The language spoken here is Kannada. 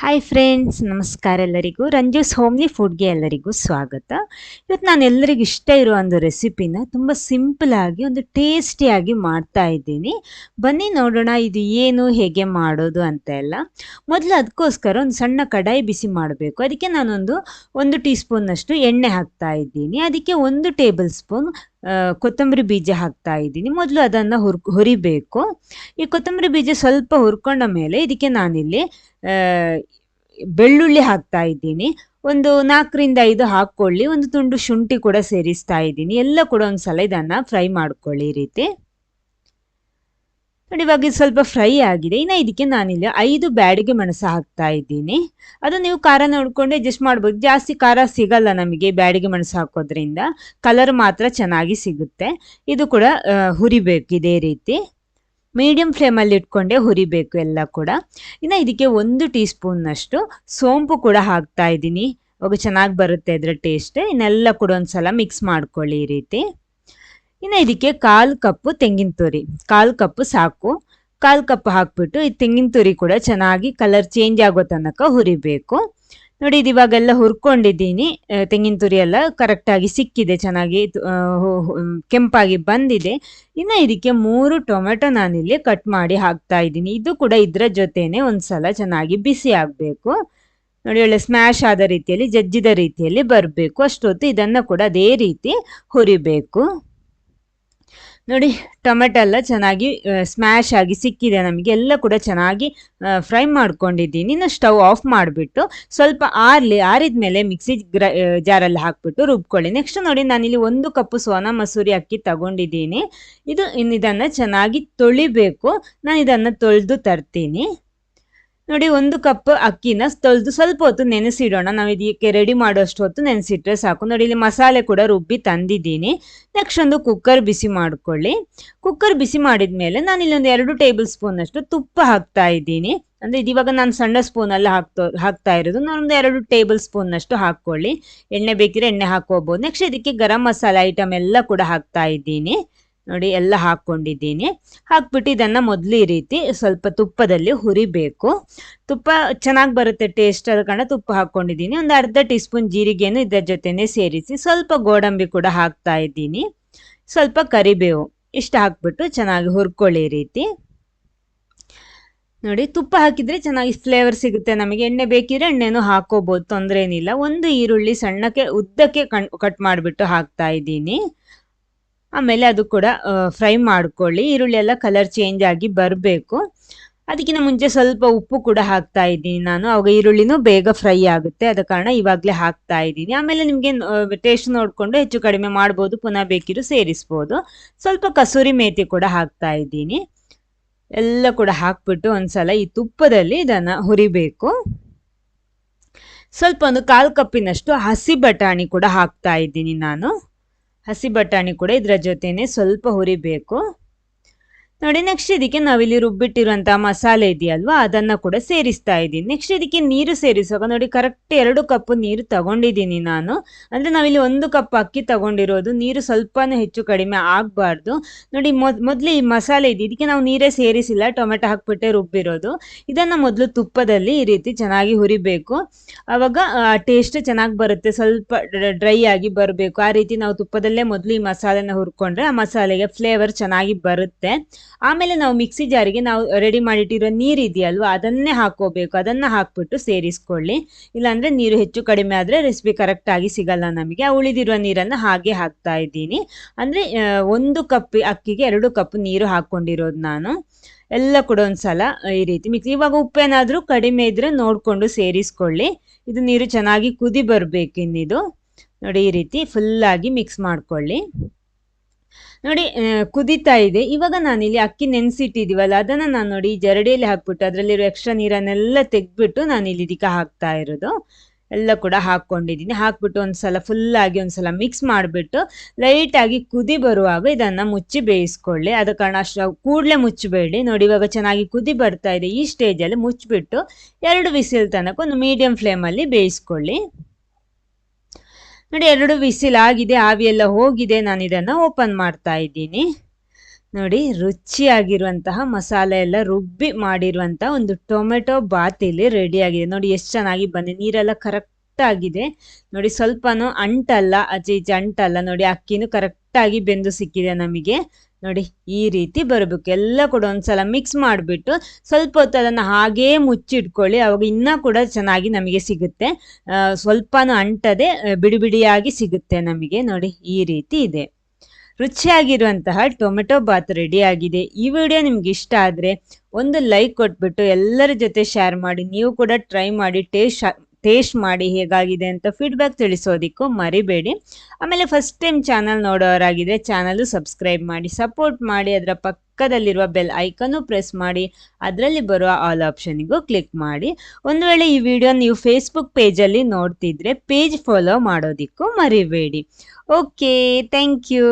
ಹಾಯ್ ಫ್ರೆಂಡ್ಸ್ ನಮಸ್ಕಾರ ಎಲ್ಲರಿಗೂ. ರಂಜೂಸ್ ಹೋಮ್ಲಿ ಫುಡ್ಗೆ ಎಲ್ಲರಿಗೂ ಸ್ವಾಗತ. ಇವತ್ತು ನಾನು ಎಲ್ಲರಿಗೂ ಇಷ್ಟ ಇರೋ ಒಂದು ರೆಸಿಪಿನ ತುಂಬ ಸಿಂಪಲ್ ಆಗಿ ಒಂದು ಟೇಸ್ಟಿಯಾಗಿ ಮಾಡ್ತಾ ಇದ್ದೀನಿ. ಬನ್ನಿ ನೋಡೋಣ ಇದು ಏನು, ಹೇಗೆ ಮಾಡೋದು ಅಂತ ಎಲ್ಲ. ಮೊದಲು ಅದಕ್ಕೋಸ್ಕರ ಒಂದು ಸಣ್ಣ ಕಡಾಯಿ ಬಿಸಿ ಮಾಡಬೇಕು. ಅದಕ್ಕೆ ನಾನೊಂದು ಒಂದು ಟೀ ಸ್ಪೂನ್ನಷ್ಟು ಎಣ್ಣೆ ಹಾಕ್ತಾ ಇದ್ದೀನಿ. ಅದಕ್ಕೆ ಒಂದು ಟೇಬಲ್ ಸ್ಪೂನ್ ಕೊತ್ತಂಬರಿ ಬೀಜ ಹಾಕ್ತಾ ಇದ್ದೀನಿ. ಮೊದಲು ಅದನ್ನು ಹುರ್ ಹುರಿಬೇಕು. ಈ ಕೊತ್ತಂಬರಿ ಬೀಜ ಸ್ವಲ್ಪ ಹುರ್ಕೊಂಡ ಮೇಲೆ ಇದಕ್ಕೆ ನಾನಿಲ್ಲಿ ಬೆಳ್ಳುಳ್ಳಿ ಹಾಕ್ತಾ ಇದ್ದೀನಿ. ಒಂದು ನಾಲ್ಕರಿಂದ ಐದು ಹಾಕ್ಕೊಳ್ಳಿ. ಒಂದು ತುಂಡು ಶುಂಠಿ ಕೂಡ ಸೇರಿಸ್ತಾ ಇದ್ದೀನಿ. ಎಲ್ಲ ಕೂಡ ಒಂದ್ಸಲ ಇದನ್ನ ಫ್ರೈ ಮಾಡ್ಕೊಳ್ಳಿ ರೀತಿ. ನೋಡಿ, ಇವಾಗ ಇದು ಸ್ವಲ್ಪ ಫ್ರೈ ಆಗಿದೆ. ಇನ್ನು ಇದಕ್ಕೆ ನಾನಿಲ್ಲಿ ಐದು ಬ್ಯಾಡಿಗೆ ಮೆಣಸು ಹಾಕ್ತಾ ಇದ್ದೀನಿ. ಅದು ನೀವು ಖಾರ ನೋಡ್ಕೊಂಡು ಅಡ್ಜಸ್ಟ್ ಮಾಡ್ಬೋದು. ಜಾಸ್ತಿ ಖಾರ ಸಿಗಲ್ಲ ನಮಗೆ ಬ್ಯಾಡಿಗೆ ಮೆಣಸು ಹಾಕೋದ್ರಿಂದ. ಕಲರ್ ಮಾತ್ರ ಚೆನ್ನಾಗಿ ಸಿಗುತ್ತೆ. ಇದು ಕೂಡ ಹುರಿಬೇಕು ಇದೇ ರೀತಿ. ಮೀಡಿಯಂ ಫ್ಲೇಮಲ್ಲಿ ಇಟ್ಕೊಂಡೆ ಹುರಿಬೇಕು ಎಲ್ಲ ಕೂಡ. ಇನ್ನು ಇದಕ್ಕೆ ಒಂದು ಟೀ ಸ್ಪೂನ್ನಷ್ಟು ಸೋಂಪು ಕೂಡ ಹಾಕ್ತಾ ಇದ್ದೀನಿ. ಅವಾಗ ಚೆನ್ನಾಗಿ ಬರುತ್ತೆ ಅದರ ಟೇಸ್ಟ್ ಇನ್ನೆಲ್ಲ ಕೂಡ ಒಂದ್ಸಲ ಮಿಕ್ಸ್ ಮಾಡ್ಕೊಳ್ಳಿ ಈ ರೀತಿ. ಇನ್ನು ಇದಕ್ಕೆ ಕಾಲು ಕಪ್ಪು ತೆಂಗಿನ ತುರಿ. ಕಾಲು ಕಪ್ಪು ಸಾಕು. ಕಾಲು ಕಪ್ ಹಾಕ್ಬಿಟ್ಟು ಈ ತೆಂಗಿನ ತುರಿ ಕೂಡ ಚೆನ್ನಾಗಿ ಕಲರ್ ಚೇಂಜ್ ಆಗೋ ತನಕ ಹುರಿಬೇಕು. ನೋಡಿ, ಇದು ಇವಾಗೆಲ್ಲ ಹುರ್ಕೊಂಡಿದ್ದೀನಿ. ತೆಂಗಿನ ತುರಿ ಎಲ್ಲ ಕರೆಕ್ಟಾಗಿ ಸಿಕ್ಕಿದೆ, ಚೆನ್ನಾಗಿ ಕೆಂಪಾಗಿ ಬಂದಿದೆ. ಇನ್ನು ಇದಕ್ಕೆ ಮೂರು ಟೊಮೆಟೊ ನಾನಿಲ್ಲಿ ಕಟ್ ಮಾಡಿ ಹಾಕ್ತಾ ಇದ್ದೀನಿ. ಇದು ಕೂಡ ಇದರ ಜೊತೆನೆ ಒಂದ್ಸಲ ಚೆನ್ನಾಗಿ ಬಿಸಿ ಆಗಬೇಕು. ನೋಡಿ, ಒಳ್ಳೆ ಸ್ಮ್ಯಾಶ್ ಆದ ರೀತಿಯಲ್ಲಿ, ಜಜ್ಜಿದ ರೀತಿಯಲ್ಲಿ ಬರಬೇಕು. ಅಷ್ಟೊತ್ತು ಇದನ್ನು ಕೂಡ ಅದೇ ರೀತಿ ಹುರಿಬೇಕು. ನೋಡಿ, ಟೊಮೆಟೊ ಎಲ್ಲ ಚೆನ್ನಾಗಿ ಸ್ಮ್ಯಾಶ್ ಆಗಿ ಸಿಕ್ಕಿದೆ ನಮಗೆ. ಎಲ್ಲ ಕೂಡ ಚೆನ್ನಾಗಿ ಫ್ರೈ ಮಾಡ್ಕೊಂಡಿದ್ದೀನಿ. ಇನ್ನು ಸ್ಟವ್ ಆಫ್ ಮಾಡಿಬಿಟ್ಟು ಸ್ವಲ್ಪ ಆರಲಿ ಆರಿದ ಮೇಲೆ ಮಿಕ್ಸಿ ಗ್ರ ಜಾರಲ್ಲಿ ಹಾಕ್ಬಿಟ್ಟು ರುಬ್ಕೊಳ್ಳಿ. ನೆಕ್ಸ್ಟ್ ನೋಡಿ, ನಾನಿಲ್ಲಿ ಒಂದು ಕಪ್ಪು ಸೋನಾ ಮಸೂರಿ ಅಕ್ಕಿ ತಗೊಂಡಿದ್ದೀನಿ. ಇದು, ಇನ್ನು ಇದನ್ನು ಚೆನ್ನಾಗಿ ತೊಳಿಬೇಕು. ನಾನು ಇದನ್ನು ತೊಳೆದು ತರ್ತೀನಿ. ನೋಡಿ, ಒಂದು ಕಪ್ ಅಕ್ಕಿನ ತೊಳೆದು ಸ್ವಲ್ಪ ಹೊತ್ತು ನೆನೆಸಿಡೋಣ. ನಾವು ಇದಕ್ಕೆ ರೆಡಿ ಮಾಡೋಷ್ಟು ಹೊತ್ತು ನೆನೆಸಿಟ್ರೆ ಸಾಕು. ನೋಡಿ, ಇಲ್ಲಿ ಮಸಾಲೆ ಕೂಡ ರುಬ್ಬಿ ತಂದಿದ್ದೀನಿ. ನೆಕ್ಸ್ಟ್ ಒಂದು ಕುಕ್ಕರ್ ಬಿಸಿ ಮಾಡ್ಕೊಳ್ಳಿ. ಕುಕ್ಕರ್ ಬಿಸಿ ಮಾಡಿದ ಮೇಲೆ ನಾನು ಇಲ್ಲೊಂದು ಎರಡು ಟೇಬಲ್ ಸ್ಪೂನ್ ಅಷ್ಟು ತುಪ್ಪ ಹಾಕ್ತಾ ಇದ್ದೀನಿ. ಅಂದ್ರೆ ಇವಾಗ ನಾನು ಸಣ್ಣ ಸ್ಪೂನಲ್ಲಿ ಹಾಕ್ತೋ, ಹಾಕ್ತಾ ಇರೋದು. ನಾನೊಂದು ಎರಡು ಟೇಬಲ್ ಸ್ಪೂನ್ನಷ್ಟು ಹಾಕ್ಕೊಳ್ಳಿ. ಎಣ್ಣೆ ಬೇಕಿದ್ರೆ ಎಣ್ಣೆ ಹಾಕೋಬಹುದು ನೆಕ್ಸ್ಟ್ ಇದಕ್ಕೆ ಗರಂ ಮಸಾಲೆ ಐಟಮ್ ಎಲ್ಲ ಕೂಡ ಹಾಕ್ತಾ ಇದ್ದೀನಿ. ನೋಡಿ, ಎಲ್ಲ ಹಾಕ್ಕೊಂಡಿದ್ದೀನಿ. ಹಾಕ್ಬಿಟ್ಟು ಇದನ್ನು ಮೊದಲು ಈ ರೀತಿ ಸ್ವಲ್ಪ ತುಪ್ಪದಲ್ಲಿ ಹುರಿಬೇಕು. ತುಪ್ಪ ಚೆನ್ನಾಗಿ ಬರುತ್ತೆ ಟೇಸ್ಟ್ ಅದ ಕಾರಣ ತುಪ್ಪ ಹಾಕ್ಕೊಂಡಿದ್ದೀನಿ. ಒಂದು ಅರ್ಧ ಟೀ ಸ್ಪೂನ್ ಜೀರಿಗೆಯನ್ನು ಇದರ ಜೊತೆನೆ ಸೇರಿಸಿ ಸ್ವಲ್ಪ ಗೋಡಂಬಿ ಕೂಡ ಹಾಕ್ತಾ ಇದ್ದೀನಿ. ಸ್ವಲ್ಪ ಕರಿಬೇವು ಇಷ್ಟು ಹಾಕ್ಬಿಟ್ಟು ಚೆನ್ನಾಗಿ ಹುರ್ಕೊಳ್ಳಿ ರೀತಿ. ನೋಡಿ, ತುಪ್ಪ ಹಾಕಿದ್ರೆ ಚೆನ್ನಾಗಿ ಫ್ಲೇವರ್ ಸಿಗುತ್ತೆ ನಮಗೆ. ಎಣ್ಣೆ ಬೇಕಿದ್ರೆ ಎಣ್ಣೆನೂ ಹಾಕೋಬೋದು ತೊಂದರೆ ಏನಿಲ್ಲ ಒಂದು ಈರುಳ್ಳಿ ಸಣ್ಣಕ್ಕೆ ಉದ್ದಕ್ಕೆ ಕಣ್ ಕಟ್ ಮಾಡಿಬಿಟ್ಟು ಹಾಕ್ತಾ ಇದ್ದೀನಿ. ಆಮೇಲೆ ಅದು ಕೂಡ ಫ್ರೈ ಮಾಡ್ಕೊಳ್ಳಿ. ಈರುಳ್ಳಿ ಎಲ್ಲ ಕಲರ್ ಚೇಂಜ್ ಆಗಿ ಬರಬೇಕು. ಅದಕ್ಕಿಂತ ಮುಂಚೆ ಸ್ವಲ್ಪ ಉಪ್ಪು ಕೂಡ ಹಾಕ್ತಾ ಇದ್ದೀನಿ ನಾನು. ಅವಾಗ ಈರುಳ್ಳಿನೂ ಬೇಗ ಫ್ರೈ ಆಗುತ್ತೆ. ಅದ ಕಾರಣ ಇವಾಗಲೇ ಹಾಕ್ತಾ ಇದ್ದೀನಿ. ಆಮೇಲೆ ನಿಮಗೆ ಟೇಸ್ಟ್ ನೋಡಿಕೊಂಡು ಹೆಚ್ಚು ಕಡಿಮೆ ಮಾಡ್ಬೋದು, ಪುನಃ ಬೇಕಿದ್ರು ಸೇರಿಸ್ಬೋದು. ಸ್ವಲ್ಪ ಕಸೂರಿ ಮೇಥಿ ಕೂಡ ಹಾಕ್ತಾ ಇದ್ದೀನಿ. ಎಲ್ಲ ಕೂಡ ಹಾಕ್ಬಿಟ್ಟು ಒಂದ್ಸಲ ಈ ತುಪ್ಪದಲ್ಲಿ ಇದನ್ನು ಹುರಿಬೇಕು. ಸ್ವಲ್ಪ ಒಂದು ಕಾಲು ಕಪ್ಪಿನಷ್ಟು ಹಸಿ ಬಟಾಣಿ ಕೂಡ ಹಾಕ್ತಾ ಇದ್ದೀನಿ ನಾನು. ಹಸಿ ಬಟಾಣಿ ಕೂಡ ಇದರ ಜೊತೆನೆ ಸ್ವಲ್ಪ ಹುರಿಬೇಕು. ನೋಡಿ ನೆಕ್ಸ್ಟ್ ಇದಕ್ಕೆ ನಾವಿಲ್ಲಿ ರುಬ್ಬಿಟ್ಟಿರುವಂತಹ ಮಸಾಲೆ ಇದೆಯಲ್ವಾ, ಅದನ್ನ ಕೂಡ ಸೇರಿಸ್ತಾ ಇದ್ದೀನಿ. ನೆಕ್ಸ್ಟ್ ಇದಕ್ಕೆ ನೀರು ಸೇರಿಸುವಾಗ ನೋಡಿ ಕರೆಕ್ಟ್ ಎರಡು ಕಪ್ ನೀರು ತಗೊಂಡಿದ್ದೀನಿ ನಾನು. ಅಂದ್ರೆ ನಾವಿಲ್ಲಿ ಒಂದು ಕಪ್ ಅಕ್ಕಿ ತಗೊಂಡಿರೋದು, ನೀರು ಸ್ವಲ್ಪನೂ ಹೆಚ್ಚು ಕಡಿಮೆ ಆಗಬಾರ್ದು. ನೋಡಿ, ಮೊದ್, ಮೊದಲು ಈ ಮಸಾಲೆ ಇದೆ, ಇದಕ್ಕೆ ನಾವು ನೀರೇ ಸೇರಿಸಿಲ್ಲ, ಟೊಮೆಟೊ ಹಾಕ್ಬಿಟ್ಟೆ ರುಬ್ಬಿರೋದು. ಇದನ್ನ ಮೊದಲು ತುಪ್ಪದಲ್ಲಿ ಈ ರೀತಿ ಚೆನ್ನಾಗಿ ಹುರಿಬೇಕು. ಆವಾಗ ಟೇಸ್ಟ್ ಚೆನ್ನಾಗಿ ಬರುತ್ತೆ, ಸ್ವಲ್ಪ ಡ್ರೈ ಆಗಿ ಬರಬೇಕು. ಆ ರೀತಿ ನಾವು ತುಪ್ಪದಲ್ಲೇ ಮೊದಲು ಈ ಮಸಾಲೆನ ಹುರ್ಕೊಂಡ್ರೆ ಆ ಮಸಾಲೆಗೆ ಫ್ಲೇವರ್ ಚೆನ್ನಾಗಿ ಬರುತ್ತೆ. ಆಮೇಲೆ ನಾವು ಮಿಕ್ಸಿ ಜಾರಿಗೆ ನಾವು ರೆಡಿ ಮಾಡಿಟ್ಟಿರೋ ನೀರು ಇದೆಯಲ್ವಾ, ಅದನ್ನೇ ಹಾಕೋಬೇಕು ಅದನ್ನ ಹಾಕ್ಬಿಟ್ಟು ಸೇರಿಸ್ಕೊಳ್ಳಿ. ಇಲ್ಲಾಂದರೆ ನೀರು ಹೆಚ್ಚು ಕಡಿಮೆ ಆದರೆ ರೆಸಿಪಿ ಕರೆಕ್ಟಾಗಿ ಸಿಗಲ್ಲ ನಮಗೆ. ಆ ಉಳಿದಿರುವ ನೀರನ್ನು ಹಾಗೆ ಹಾಕ್ತಾ ಇದ್ದೀನಿ. ಅಂದ್ರೆ ಒಂದು ಕಪ್ ಅಕ್ಕಿಗೆ ಎರಡು ಕಪ್ ನೀರು ಹಾಕ್ಕೊಂಡಿರೋದು ನಾನು. ಎಲ್ಲ ಕೂಡ ಒಂದ್ಸಲ ಈ ರೀತಿ ಮಿಕ್ಸಿ ಇವಾಗ ಉಪ್ಪೇನಾದರೂ ಕಡಿಮೆ ಇದ್ರೆ ನೋಡ್ಕೊಂಡು ಸೇರಿಸ್ಕೊಳ್ಳಿ. ಇದು ನೀರು ಚೆನ್ನಾಗಿ ಕುದಿ ಬರಬೇಕು ಇನ್ನಿದು ನೋಡಿ ಈ ರೀತಿ ಫುಲ್ ಆಗಿ ಮಿಕ್ಸ್ ಮಾಡ್ಕೊಳ್ಳಿ. ನೋಡಿ ಕುದಿತಾ ಇದೆ. ಇವಾಗ ನಾನಿಲ್ಲಿ ಅಕ್ಕಿ ನೆನೆಸಿಟ್ಟಿದ್ದೀವಲ್ಲ ಅದನ್ನು ನಾನು ನೋಡಿ ಜರಡಿಯಲ್ಲಿ ಹಾಕ್ಬಿಟ್ಟು, ಅದರಲ್ಲಿರೋ ಎಕ್ಸ್ಟ್ರಾ ನೀರನ್ನೆಲ್ಲ ತೆಗೆದ್ಬಿಟ್ಟು ನಾನು ಇಲ್ಲಿ ಇದಕ್ಕೆ ಹಾಕ್ತಾ ಇರೋದು. ಎಲ್ಲ ಕೂಡ ಹಾಕ್ಕೊಂಡಿದ್ದೀನಿ. ಹಾಕ್ಬಿಟ್ಟು ಒಂದ್ಸಲ ಫುಲ್ಲಾಗಿ ಒಂದು ಸಲ ಮಿಕ್ಸ್ ಮಾಡಿಬಿಟ್ಟು ಲೈಟಾಗಿ ಕುದಿ ಬರುವಾಗ ಇದನ್ನು ಮುಚ್ಚಿ ಬೇಯಿಸ್ಕೊಳ್ಳಿ. ಅದ ಕಾರಣ ಅಷ್ಟು ಕೂಡಲೇ ಮುಚ್ಚಬೇಡಿ. ನೋಡಿ, ಇವಾಗ ಚೆನ್ನಾಗಿ ಕುದಿ ಬರ್ತಾ ಇದೆ. ಈ ಸ್ಟೇಜಲ್ಲಿ ಮುಚ್ಚಿಬಿಟ್ಟು ಎರಡು ವಿಸಿಲ್ ತನಕ ಒಂದು ಮೀಡಿಯಂ ಫ್ಲೇಮಲ್ಲಿ ಬೇಯಿಸ್ಕೊಳ್ಳಿ. ನೋಡಿ, ಎರಡು ವಿಸಿಲ್ ಆಗಿದೆ ಆವಿ ಎಲ್ಲ ಹೋಗಿದೆ. ನಾನು ಇದನ್ನು ಓಪನ್ ಮಾಡ್ತಾ ಇದ್ದೀನಿ. ನೋಡಿ, ರುಚಿಯಾಗಿರುವಂತಹ ಮಸಾಲೆ ಎಲ್ಲ ರುಬ್ಬಿ ಮಾಡಿರುವಂತಹ ಒಂದು ಟೊಮೆಟೊ ಬಾತ್ ಇಲ್ಲಿ ರೆಡಿ ಆಗಿದೆ. ನೋಡಿ, ಎಷ್ಟು ಚೆನ್ನಾಗಿ ಬಂದಿದೆ. ನೀರೆಲ್ಲ ಕರೆಕ್ಟ್ ಆಗಿದೆ. ನೋಡಿ, ಸ್ವಲ್ಪನೂ ಅಂಟಲ್ಲ, ಅಜ್ಜಿ ಅಂಟಲ್ಲ. ನೋಡಿ, ಅಕ್ಕಿನೂ ಕರೆಕ್ಟಾಗಿ ಬೆಂದು ಸಿಕ್ಕಿದೆ ನಮಗೆ. ನೋಡಿ, ಈ ರೀತಿ ಬರಬೇಕು. ಎಲ್ಲ ಕೂಡ ಒಂದ್ಸಲ ಮಿಕ್ಸ್ ಮಾಡಿಬಿಟ್ಟು ಸ್ವಲ್ಪ ಹೊತ್ತು ಅದನ್ನು ಹಾಗೇ ಮುಚ್ಚಿಟ್ಕೊಳ್ಳಿ. ಅವಾಗ ಇನ್ನೂ ಕೂಡ ಚೆನ್ನಾಗಿ ನಮಗೆ ಸಿಗುತ್ತೆ. ಸ್ವಲ್ಪನೂ ಅಂಟದೆ ಬಿಡಿ ಬಿಡಿಯಾಗಿ ಸಿಗುತ್ತೆ ನಮಗೆ. ನೋಡಿ, ಈ ರೀತಿ ಇದೆ. ರುಚಿಯಾಗಿರುವಂತಹ ಟೊಮೆಟೊ ಬಾತ್ ರೆಡಿ ಆಗಿದೆ. ಈ ವಿಡಿಯೋ ನಿಮ್ಗೆ ಇಷ್ಟ ಆದರೆ ಒಂದು ಲೈಕ್ ಕೊಟ್ಬಿಟ್ಟು ಎಲ್ಲರ ಜೊತೆ ಶೇರ್ ಮಾಡಿ. ನೀವು ಕೂಡ ಟ್ರೈ ಮಾಡಿ ಟೇಸ್ಟ್ ಟೇಸ್ಟ್ ಮಾಡಿ ಹೇಗಾಗಿದೆ ಅಂತ ಫೀಡ್ಬ್ಯಾಕ್ ತಿಳಿಸೋದಿಕ್ಕೂ ಮರಿಬೇಡಿ. ಆಮೇಲೆ ಫಸ್ಟ್ ಟೈಮ್ ಚಾನಲ್ ನೋಡೋರಾಗಿದ್ದರೆ ಚಾನಲ್ಲು ಸಬ್ಸ್ಕ್ರೈಬ್ ಮಾಡಿ ಸಪೋರ್ಟ್ ಮಾಡಿ, ಅದರ ಪಕ್ಕದಲ್ಲಿರುವ ಬೆಲ್ ಐಕನ್ನು ಪ್ರೆಸ್ ಮಾಡಿ, ಅದರಲ್ಲಿ ಬರುವ ಆಲ್ ಆಪ್ಷನಿಗೂ ಕ್ಲಿಕ್ ಮಾಡಿ. ಒಂದು ವೇಳೆ ಈ ವಿಡಿಯೋ ನೀವು ಫೇಸ್ಬುಕ್ ಪೇಜಲ್ಲಿ ನೋಡ್ತಿದ್ರೆ ಪೇಜ್ ಫಾಲೋ ಮಾಡೋದಿಕ್ಕೂ ಮರಿಬೇಡಿ. Okay thank you